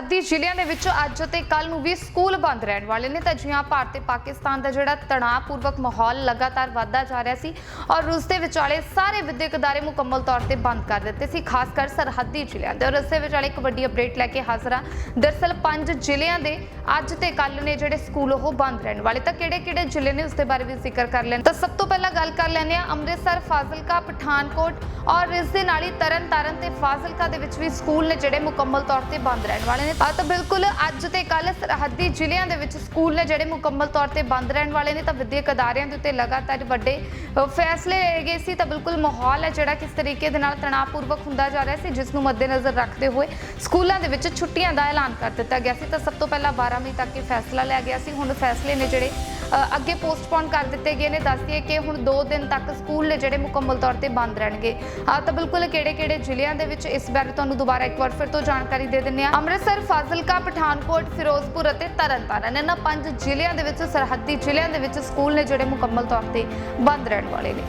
ਸਰਹੱਦੀ ਜ਼ਿਲ੍ਹਿਆਂ ਦੇ ਵਿੱਚ ਅੱਜ ਅਤੇ ਕੱਲ ਨੂੰ ਵੀ ਸਕੂਲ ਬੰਦ ਰਹਿਣ ਵਾਲੇ ਨੇ। ਤਾਂ ਜਿਹਾਂ ਭਾਰਤ ਤੇ ਪਾਕਿਸਤਾਨ ਦਾ ਜਿਹੜਾ ਤਣਾਅਪੂਰਵਕ ਮਾਹੌਲ ਲਗਾਤਾਰ ਵਧਦਾ ਜਾ ਰਿਹਾ ਸੀ ਔਰ ਰੂਸ ਦੇ ਵਿਚਾਲੇ ਸਾਰੇ ਵਿਦਿਅਕ ਅਦਾਰੇ ਮੁਕੰਮਲ ਤੌਰ ਤੇ ਬੰਦ ਕਰ ਦਿੱਤੇ ਸੀ, ਖਾਸ ਕਰ ਸਰਹੱਦੀ ਜ਼ਿਲ੍ਹਿਆਂ ਦੇ। ਔਰ ਇਸ ਦੇ ਵਿਚਾਲੇ ਇੱਕ ਵੱਡੀ ਅਪਡੇਟ ਲੈ ਕੇ ਹਾਜ਼ਰ ਹਾਂ। ਦਰਸਲ ਪੰਜ ਜ਼ਿਲ੍ਹਿਆਂ ਦੇ ਅੱਜ ਤੇ ਕੱਲ ਨੇ ਜਿਹੜੇ ਸਕੂਲ ਉਹ ਬੰਦ ਰਹਿਣ ਵਾਲੇ। ਤਾਂ ਕਿਹੜੇ-ਕਿਹੜੇ ਜ਼ਿਲ੍ਹੇ ਨੇ ਉਸ ਦੇ ਬਾਰੇ ਵੀ ਜ਼ਿਕਰ ਕਰ ਲੈਣ। ਤਾਂ ਸਭ ਤੋਂ ਪਹਿਲਾਂ ਗੱਲ ਕਰ ਲੈਂਦੇ ਆ ਅੰਮ੍ਰਿਤਸਰ, ਫਾਜ਼ਿਲਕਾ, ਪਠਾਨਕੋਟ ਔਰ ਇਸ ਦੇ ਨਾਲ ਹੀ ਤਰਨ ਤਾਰਨ ਤੇ ਫਾਜ਼ਿਲਕਾ ਦੇ ਵਿੱਚ ਵੀ ਸਕੂਲ ਨੇ ਜਿਹੜੇ ਮੁਕੰਮਲ ਤੌਰ ਤੇ ਬੰਦ ਰਹਿਣ ਵਾਲੇ ਨੇ। ਆ ਤਾਂ ਬਿਲਕੁਲ ਅੱਜ ਤੇ ਕੱਲ ਸਰਹੱਦੀ ਜ਼ਿਲ੍ਹਿਆਂ ਦੇ ਵਿੱਚ ਸਕੂਲ ਨੇ ਜਿਹੜੇ ਮੁਕੰਮਲ ਤੌਰ ਤੇ ਬੰਦ ਰਹਿਣ ਵਾਲੇ ਨੇ, ਤਾਂ ਵਿਦਿਅਕ ਅਦਾਰਿਆਂ ਦੇ ਉੱਤੇ ਲਗਾਤਾਰ ਵੱਡੇ ਫੈਸਲੇ ਲਏ ਗਏ ਸੀ। ਤਾਂ ਬਿਲਕੁਲ ਮਾਹੌਲ ਹੈ ਜਿਹੜਾ ਕਿਸ ਤਰੀਕੇ ਦੇ ਨਾਲ ਤਣਾਅਪੂਰਵਕ ਹੁੰਦਾ ਜਾ ਰਿਹਾ ਸੀ, ਜਿਸ ਨੂੰ ਮੱਦੇਨਜ਼ਰ ਰੱਖਦੇ ਹੋਏ ਸਕੂਲਾਂ ਦੇ ਵਿੱਚ ਛੁੱਟੀਆਂ ਦਾ ਐਲਾਨ ਕਰ ਦਿੱਤਾ ਗਿਆ ਸੀ। ਤਾਂ ਸਭ ਤੋਂ ਪਹਿਲਾਂ 12 ਮਈ ਤੱਕ ਇਹ ਫੈਸਲਾ ਲਿਆ ਗਿਆ ਸੀ। ਹੁਣ ਫੈਸਲੇ ਨੇ ਜਿਹੜੇ ਅੱਗੇ ਪੋਸਟਪੋਨ ਕਰ ਦਿੱਤੇ ਗਏ ਨੇ। ਦੱਸਦੀਏ ਕਿ ਹੁਣ 2 ਦਿਨ ਤੱਕ ਸਕੂਲ ਨੇ ਜਿਹੜੇ ਮੁਕੰਮਲ ਤੌਰ ਤੇ ਬੰਦ ਰਹਿਣਗੇ। ਆ ਤਾਂ ਬਿਲਕੁਲ ਕਿਹੜੇ-ਕਿਹੜੇ ਜ਼ਿਲ੍ਹਿਆਂ ਦੇ ਵਿੱਚ ਇਸ ਬਾਰੇ ਤੁਹਾਨੂੰ ਦੁਬਾਰਾ ਇੱਕ ਵਾਰ ਫਿਰ ਤੋਂ ਜਾਣਕਾਰੀ ਦੇ ਦਿੰਦੇ ਆ ਅੰਮ੍ਰਿਤਸਰ, ਫਾਜ਼ਿਲਕਾ, ਪਠਾਨਕੋਟ, ਫਿਰੋਜ਼ਪੁਰ ਅਤੇ ਤਰਨਤਾਰਨ। ਇਹਨਾਂ ਪੰਜ ਜ਼ਿਲ੍ਹਿਆਂ ਦੇ ਵਿੱਚ, ਸਰਹੱਦੀ ਜ਼ਿਲ੍ਹਿਆਂ ਦੇ ਵਿੱਚ ਸਕੂਲ ਨੇ ਜਿਹੜੇ ਮੁਕੰਮਲ ਤੌਰ ਤੇ ਬੰਦ ਰਹਿਣ ਵਾਲੇ ਨੇ।